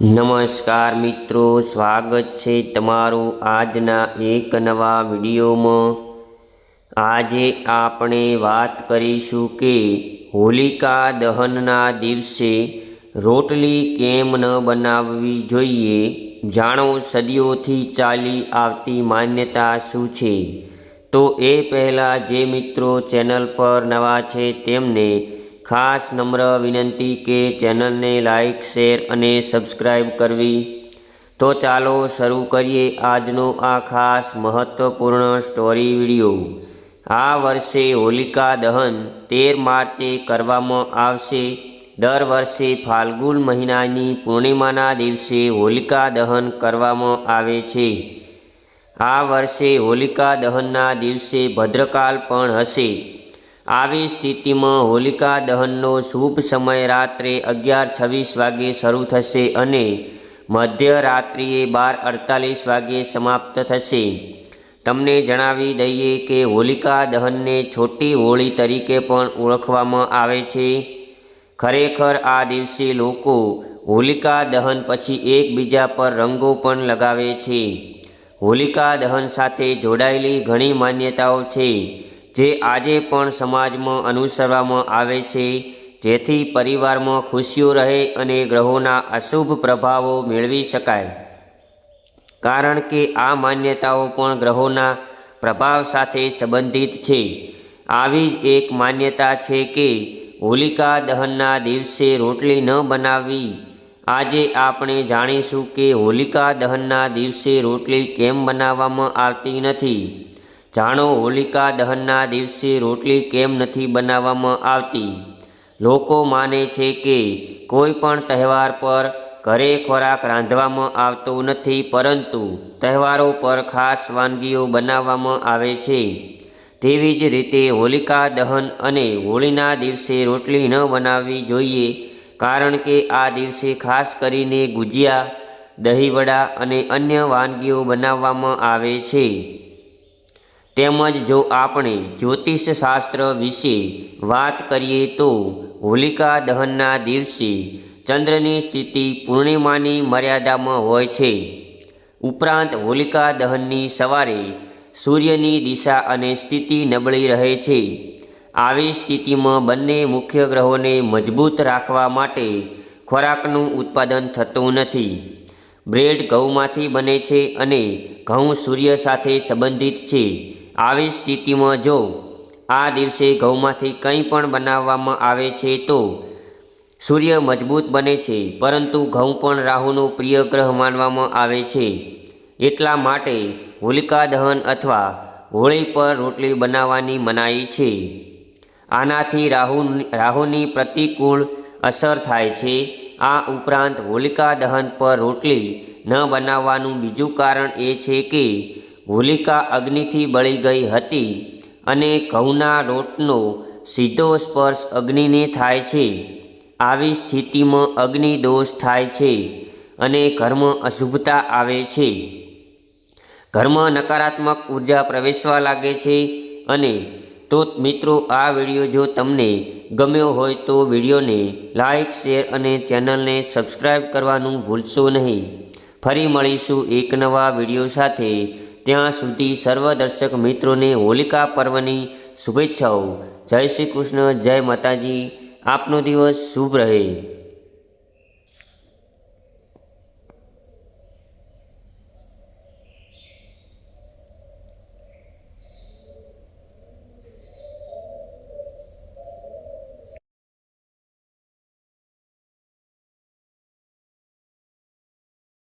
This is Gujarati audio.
નમસ્કાર મિત્રો, સ્વાગત છે તમારું આજના એક નવા વિડીયોમાં. આજે આપણે વાત કરીશું કે હોલિકા દહનના દિવસે રોટલી કેમ ન બનાવવી જોઈએ? જાણો, સદીઓથી ચાલી આવતી માન્યતા શું છે? તો એ પહેલાં જે મિત્રો ચેનલ પર નવા છે તેમને ખાસ નમ્ર વિનંતી કે ચેનલને લાઇક શેર અને સબસ્ક્રાઈબ કરવી. તો ચાલો શરૂ કરીએ આજનો આ ખાસ મહત્ત્વપૂર્ણ સ્ટોરી વીડિયો. આ વર્ષે હોલિકા દહન તેર માર્ચે કરવામાં આવશે. દર વર્ષે ફાલ્ગુન મહિનાની પૂર્ણિમાના દિવસે હોલિકા દહન કરવામાં આવે છે. આ વર્ષે હોલિકા દહનના દિવસે ભદ્રકાલ પણ હશે. આવી સ્થિતિમાં હોલિકા દહનનો શુભ સમય રાત્રે અગિયાર છવ્વીસ વાગે શરૂ થશે અને મધ્યરાત્રિએ બાર અડતાલીસ વાગે સમાપ્ત થશે. તમને જણાવી દઈએ કે હોલિકા દહનને છોટી હોળી તરીકે પણ ઓળખવામાં આવે છે. ખરેખર આ દિવસે લોકો હોલિકા દહન પછી એકબીજા પર રંગો પણ લગાવે છે. હોલિકા દહન સાથે જોડાયેલી ઘણી માન્યતાઓ છે. જે આજે પણ સમાજમાં અનુસરવામાં આવે છે, જેથી પરિવારમાં ખુશીઓ રહે અને ગ્રહોના અશુભ પ્રભાવો મેળવી શકાય. કારણ કે આ માન્યતાઓ પણ ગ્રહોના પ્રભાવ સાથે સંબંધિત છે. આવી જ એક માન્યતા છે કે, હોલિકા દહનના દિવસે રોટલી ન બનાવવી. આજે આપણે જાણીશું કે હોલિકા દહનના દિવસે રોટલી કેમ બનાવવામાં આવતી નથી. જાણો હોલિકા દહનના દિવસે રોટલી કેમ નથી બનાવવામાં આવતી? લોકો માને છે કે કોઈ પણ તહેવાર પર ઘરે ખોરાક રાંધવામાં આવતો નથી, પરંતુ તહેવારો પર ખાસ વાનગીઓ બનાવવામાં આવે છે. તેવી જ રીતે હોલિકા દહન અને હોળીના દિવસે રોટલી ન બનાવવી જોઈએ, કારણ કે આ દિવસે ખાસ કરીને ગુજિયા, દહીંવડા અને અન્ય વાનગીઓ બનાવવામાં આવે છે. તેમજ જો આપણે જ્યોતિષશાસ્ત્ર વિશે વાત કરીએ તો હોલિકા દહનના દિવસે ચંદ્રની સ્થિતિ પૂર્ણિમાની મર્યાદામાં હોય છે. ઉપરાંત હોલિકા દહનની સવારે સૂર્યની દિશા અને સ્થિતિ નબળી રહે છે. આવી સ્થિતિમાં બંને મુખ્ય ગ્રહોને મજબૂત રાખવા માટે ખોરાકનું ઉત્પાદન થતું નથી. બ્રેડ ઘઉંમાંથી બને છે અને ઘઉં સૂર્ય સાથે સંબંધિત છે. આવી સ્થિતિમાં જો આ દિવસે ઘઉંમાંથી કંઈ પણ બનાવવામાં આવે છે તો સૂર્ય મજબૂત બને છે, પરંતુ ઘઉં પણ રાહુનો પ્રિય ગ્રહ માનવામાં આવે છે. એટલા માટે હોલિકા દહન અથવા હોળી પર રોટલી બનાવવાની મનાઈ છે. આનાથી રાહુ રાહુની પ્રતિકૂળ અસર થાય છે. આ ઉપરાંત હોલિકા દહન પર રોટલી ન બનાવવાનું બીજું કારણ એ છે કે હોલિકા અગ્નિથી બળી ગઈ હતી અને ઘઉંના રોટનો સીધો સ્પર્શ અગ્નિને થાય છે. આવી સ્થિતિમાં અગ્નિ દોષ થાય છે અને કર્મ અશુભતા આવે છે. કર્મ નકારાત્મક ઊર્જા પ્રવેશવા લાગે છે અને તો મિત્રો આ વીડિયો જો તમને ગમ્યો હોય તો વિડીયોને લાઇક શેર અને ચેનલને સબસ્ક્રાઈબ કરવાનું ભૂલશો નહીં. ફરી મળીશું એક નવા વીડિયો સાથે. ત્યાં સુધી સર્વ દર્શક મિત્રોને હોલિકા પર્વની શુભેચ્છાઓ. જય શ્રી કૃષ્ણ, જય માતાજી. આપનો દિવસ શુભ રહે.